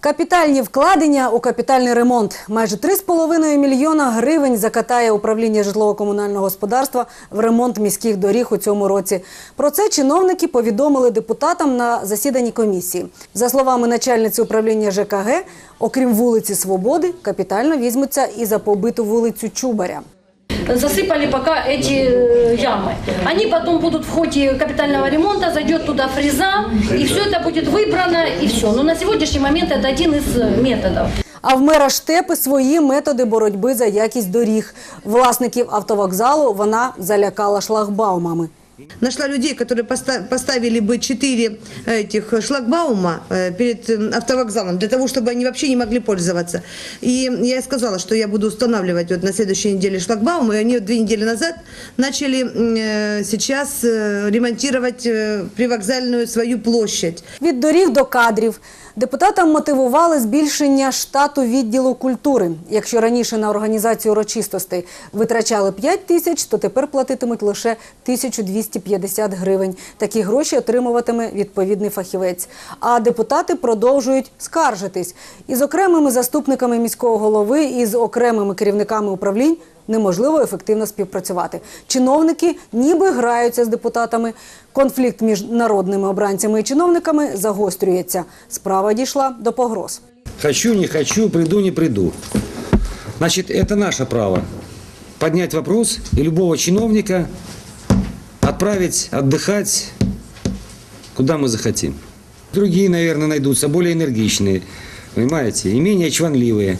Капітальні вкладення у капітальний ремонт. Майже 3,5 мільйона гривень закатає управління житлово-комунального господарства в ремонт міських доріг у цьому році. Про це чиновники повідомили депутатам на засіданні комісії. За словами начальниці управління ЖКГ, окрім вулиці Свободи, капітально візьмуться і за побиту вулицю Чубаря засыпали пока эти э, ямы. Они потом будут в ходе капитального ремонта, зайдет туда фреза, и все это будет выбрано, и все. Но на сегодняшний момент это один из э, методов. А в мера Штепи свої методи боротьби за якість доріг. Власників автовокзалу вона залякала шлагбаумами. Нашла людей, которые поста- поставили бы четыре этих шлагбаума э, перед э, автовокзалом, для того, чтобы они вообще не могли пользоваться. И я сказала, что я буду устанавливать вот на следующей неделе шлагбаумы, и они две недели назад начали э, сейчас э, ремонтировать э, привокзальную свою площадь. Від доріг до кадрів. Депутатам мотивували збільшення штату відділу культури. Якщо раніше на організацію урочистостей витрачали 5 тисяч, то тепер платитимуть лише 1250 гривень. Такі гроші отримуватиме відповідний фахівець. А депутати продовжують скаржитись. Із окремими заступниками міського голови і з окремими керівниками управлінь неможливо ефективно співпрацювати. Чиновники ніби граються з депутатами. Конфлікт між народними обранцями і чиновниками загострюється. Справа дійшла до погроз. Хочу, не хочу, приду, не приду. Значит, это наше право. Поднять вопрос и любого чиновника отправить отдыхать, куда мы захотим. Другие, наверное, найдутся, более энергичные, понимаете, и менее чванливые.